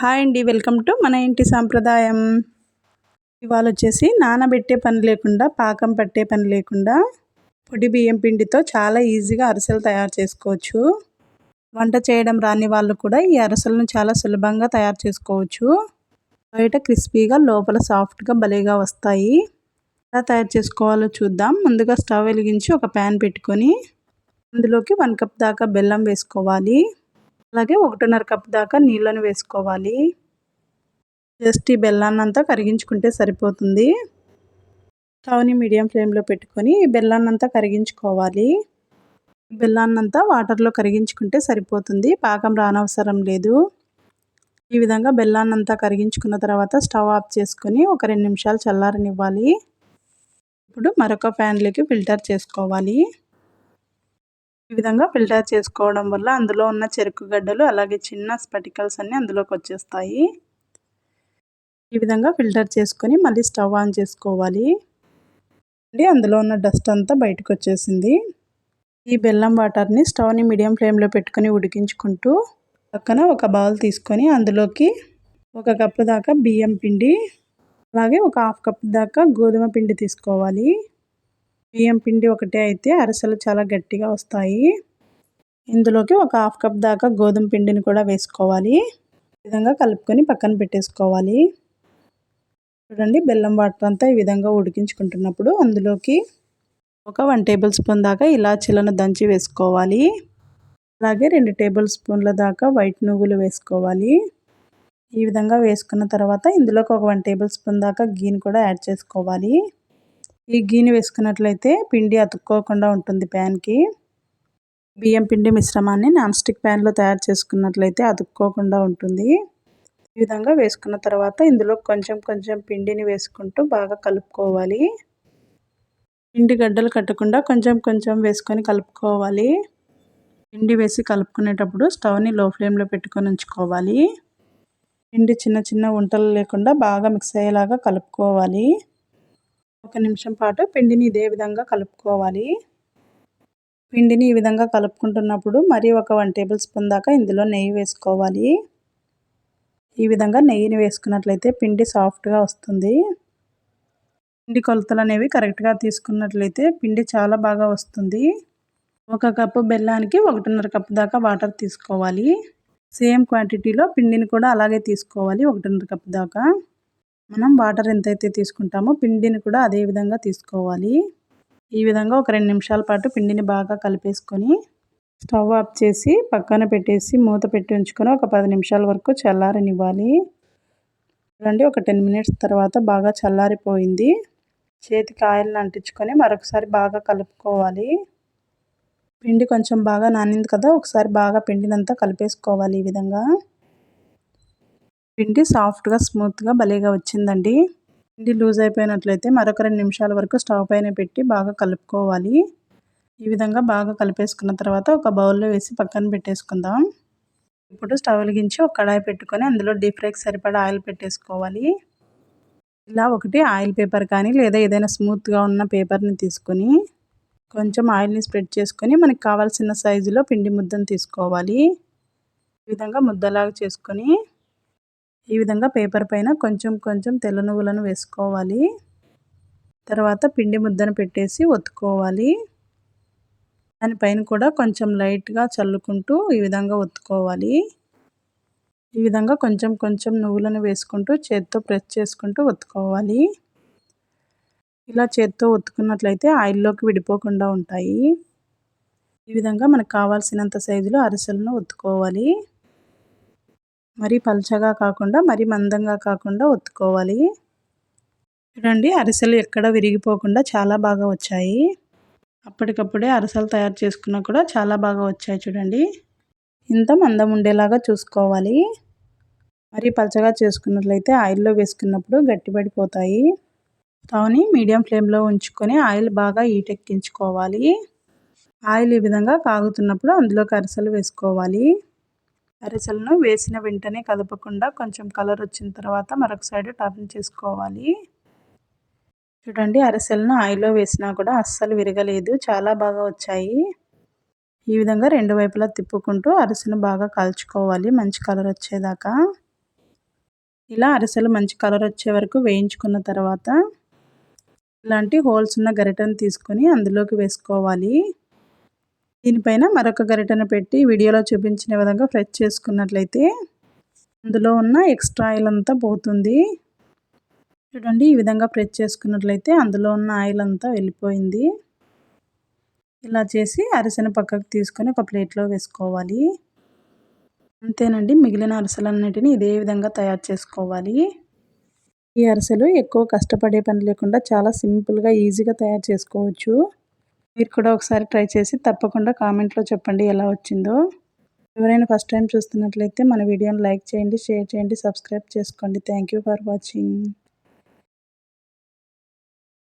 Hi అండి welcome to మన ఇంటి సాంప్రదాయం. ఇవాళ వచ్చేసి నానబెట్టే పని లేకుండా పాకం పట్టే పని లేకుండా పొడి బియ్యం పిండితో చాలా ఈజీగా అరిసెలు తయారు చేసుకోవచ్చు. వంట చేయడం రాని వాళ్ళు కూడా ఈ అరిసెలను చాలా సులభంగా తయారు చేసుకోవచ్చు. బయట క్రిస్పీగా లోపల సాఫ్ట్గా భలేగా వస్తాయి. ఎలా తయారు చేసుకోవాలో చూద్దాం. ముందుగా స్టవ్ వెలిగించి ఒక ప్యాన్ పెట్టుకొని అందులోకి వన్ కప్ దాకా బెల్లం వేసుకోవాలి. అలాగే ఒకటిన్నర కప్ దాకా నీళ్ళను వేసుకోవాలి. జస్ట్ ఈ బెల్లాన్ని అంతా కరిగించుకుంటే సరిపోతుంది. స్టవ్ని మీడియం ఫ్లేమ్లో పెట్టుకొని ఈ బెల్లాన్ని అంతా కరిగించుకోవాలి. బెల్లాన్నంతా వాటర్లో కరిగించుకుంటే సరిపోతుంది. పాకం రానవసరం లేదు. ఈ విధంగా బెల్లాన్నంతా కరిగించుకున్న తర్వాత స్టవ్ ఆఫ్ చేసుకొని ఒక రెండు నిమిషాలు చల్లారనివ్వాలి. ఇప్పుడు మరొక ఫ్యాన్లోకి ఫిల్టర్ చేసుకోవాలి. ఈ విధంగా ఫిల్టర్ చేసుకోవడం వల్ల అందులో ఉన్న చెరుకు గడ్డలు అలాగే చిన్న స్పటికల్స్ అన్నీ అందులోకి వచ్చేస్తాయి. ఈ విధంగా ఫిల్టర్ చేసుకొని మళ్ళీ స్టవ్ ఆన్ చేసుకోవాలి. అందులో ఉన్న డస్ట్ అంతా బయటకు వచ్చేసింది. ఈ బెల్లం వాటర్ని స్టవ్ని మీడియం ఫ్లేమ్లో పెట్టుకొని ఉడికించుకుంటూ పక్కన ఒక బౌల్ తీసుకొని అందులోకి ఒక కప్పు దాకా బియ్యం పిండి అలాగే ఒక హాఫ్ కప్ దాకా గోధుమ పిండి తీసుకోవాలి. బియ్యం పిండి ఒకటే అయితే అరిసెలు చాలా గట్టిగా వస్తాయి. ఇందులోకి ఒక హాఫ్ కప్ దాకా గోధుమ పిండిని కూడా వేసుకోవాలి. ఈ విధంగా కలుపుకొని పక్కన పెట్టేసుకోవాలి. చూడండి బెల్లం వాటర్ అంతా ఈ విధంగా ఉడికించుకుంటున్నప్పుడు అందులోకి ఒక వన్ టేబుల్ స్పూన్ దాకా ఇలాచీలను దంచి వేసుకోవాలి. అలాగే రెండు టేబుల్ స్పూన్ల దాకా వైట్ నువ్వులు వేసుకోవాలి. ఈ విధంగా వేసుకున్న తర్వాత ఇందులోకి ఒక వన్ టేబుల్ స్పూన్ దాకా గీని కూడా యాడ్ చేసుకోవాలి. ఈ గీని వేసుకున్నట్లయితే పిండి అతుక్కోకుండా ఉంటుంది ప్యాన్కి. బియ్యం పిండి మిశ్రమాన్ని నాన్ స్టిక్ ప్యాన్లో తయారు చేసుకున్నట్లయితే అతుక్కోకుండా ఉంటుంది. ఈ విధంగా వేసుకున్న తర్వాత ఇందులో కొంచెం కొంచెం పిండిని వేసుకుంటూ బాగా కలుపుకోవాలి. పిండి గడ్డలు కట్టకుండా కొంచెం కొంచెం వేసుకొని కలుపుకోవాలి. పిండి వేసి కలుపుకునేటప్పుడు స్టవ్ని లో ఫ్లేమ్లో పెట్టుకొని ఉంచుకోవాలి. పిండి చిన్న చిన్న వంటలు లేకుండా బాగా మిక్స్ అయ్యేలాగా కలుపుకోవాలి. ఒక నిమిషం పాటు పిండిని ఇదే విధంగా కలుపుకోవాలి. పిండిని ఈ విధంగా కలుపుకుంటున్నప్పుడు మరి ఒక వన్ టేబుల్ స్పూన్ దాకా ఇందులో నెయ్యి వేసుకోవాలి. ఈ విధంగా నెయ్యిని వేసుకున్నట్లయితే పిండి సాఫ్ట్గా వస్తుంది. పిండి కొలతలు అనేవి కరెక్ట్గా తీసుకున్నట్లయితే పిండి చాలా బాగా వస్తుంది. ఒక కప్పు బెల్లానికి ఒకటిన్నర కప్పు దాకా వాటర్ తీసుకోవాలి. సేమ్ క్వాంటిటీలో పిండిని కూడా అలాగే తీసుకోవాలి ఒకటిన్నర కప్పు దాకా. మనం వాటర్ ఎంతైతే తీసుకుంటామో పిండిని కూడా అదే విధంగా తీసుకోవాలి. ఈ విధంగా ఒక రెండు నిమిషాల పాటు పిండిని బాగా కలిపేసుకొని స్టవ్ ఆఫ్ చేసి పక్కన పెట్టేసి మూత పెట్టి ఉంచుకొని ఒక పది నిమిషాల వరకు చల్లారనివ్వాలి. చూడండి ఒక టెన్ మినిట్స్ తర్వాత బాగా చల్లారిపోయింది. చేతికి ఆయిల్ని అంటించుకొని మరొకసారి బాగా కలుపుకోవాలి. పిండి కొంచెం బాగా నానింది కదా ఒకసారి బాగా పిండినంతా కలిపేసుకోవాలి ఈ విధంగా. పిండి సాఫ్ట్గా స్మూత్గా భలేగా వచ్చిందండి. పిండి లూజ్ అయిపోయినట్లయితే మరొక రెండు నిమిషాల వరకు స్టవ్ పైన పెట్టి బాగా కలుపుకోవాలి. ఈ విధంగా బాగా కలిపేసుకున్న తర్వాత ఒక బౌల్లో వేసి పక్కన పెట్టేసుకుందాం. ఇప్పుడు స్టవ్ వెలిగించి ఒక కడాయి పెట్టుకొని అందులో డీప్ ఫ్రైకి సరిపడా ఆయిల్ పెట్టేసుకోవాలి. ఇలా ఒకటి ఆయిల్ పేపర్ కానీ లేదా ఏదైనా స్మూత్గా ఉన్న పేపర్ని తీసుకొని కొంచెం ఆయిల్ని స్ప్రెడ్ చేసుకొని మనకి కావాల్సిన సైజులో పిండి ముద్దను తీసుకోవాలి. ఈ విధంగా ముద్దలాగా చేసుకొని ఈ విధంగా పేపర్ పైన కొంచెం కొంచెం తెల్ల నువ్వులను వేసుకోవాలి. తర్వాత పిండి ముద్దను పెట్టేసి ఒత్తుకోవాలి. దానిపైన కూడా కొంచెం లైట్గా చల్లుకుంటూ ఈ విధంగా ఒత్తుకోవాలి. ఈ విధంగా కొంచెం కొంచెం నువ్వులను వేసుకుంటూ చేత్తో ప్రెస్ చేసుకుంటూ ఒత్తుకోవాలి. ఇలా చేత్తో ఒత్తుకున్నట్లయితే ఆయిల్లోకి విడిపోకుండా ఉంటాయి. ఈ విధంగా మనకు కావాల్సినంత సైజులో అరిసెలను ఒత్తుకోవాలి. మరీ పల్చగా కాకుండా మరీ మందంగా కాకుండా ఒత్తుకోవాలి. చూడండి అరిసెలు ఎక్కడ విరిగిపోకుండా చాలా బాగా వచ్చాయి. అప్పటికప్పుడే అరిసెలు తయారు చేసుకున్నా కూడా చాలా బాగా వచ్చాయి చూడండి. ఇంత మందం ఉండేలాగా చూసుకోవాలి. మరీ పలచగా చేసుకున్నట్లయితే ఆయిల్లో వేసుకున్నప్పుడు గట్టిపడిపోతాయి. స్టవ్ని మీడియం ఫ్లేమ్లో ఉంచుకొని ఆయిల్ బాగా ఈటెక్కించుకోవాలి ఆయిల్ ఈ విధంగా కాగుతున్నప్పుడు అందులోకి అరిసెలు వేసుకోవాలి. అరిసెలను వేసిన వెంటనే కదపకుండా కొంచెం కలర్ వచ్చిన తర్వాత మరొక సైడ్ టర్న్ చేసుకోవాలి. చూడండి అరిసెలను ఆయిల్లో వేసినా కూడా అస్సలు విరగలేదు. చాలా బాగా వచ్చాయి. ఈ విధంగా రెండు వైపులా తిప్పుకుంటూ అరిసెను బాగా కాల్చుకోవాలి. మంచి కలర్ వచ్చేదాకా. ఇలా అరిసెలు మంచి కలర్ వచ్చే వరకు వేయించుకున్న తర్వాత ఇలాంటి హోల్స్ ఉన్న గరిటెను తీసుకొని అందులోకి వేసుకోవాలి. దీనిపైన మరొక గరిటెను పెట్టి వీడియోలో చూపించిన విధంగా ఫ్రై చేసుకున్నట్లయితే అందులో ఉన్న ఎక్స్ట్రా ఆయిల్ అంతా పోతుంది. చూడండి ఈ విధంగా ప్రెస్ చేసుకున్నట్లయితే అందులో ఉన్న ఆయిల్ అంతా వెళ్ళిపోయింది. ఇలా చేసి అరిసెను పక్కకు తీసుకొని ఒక ప్లేట్లో వేసుకోవాలి. అంతేనండి మిగిలిన అరిసెలన్నిటిని ఇదే విధంగా తయారు చేసుకోవాలి. ఈ అరిసెలు ఎక్కువ కష్టపడే పని లేకుండా చాలా సింపుల్గా ఈజీగా తయారు చేసుకోవచ్చు. మీరు కూడా ఒకసారి ట్రై చేసి తప్పకుండా కామెంట్లో చెప్పండి ఎలా వచ్చిందో. ఎవరైనా ఫస్ట్ టైం చూస్తున్నట్లయితే మన వీడియోని లైక్ చేయండి షేర్ చేయండి సబ్స్క్రైబ్ చేసుకోండి. Thank for watching.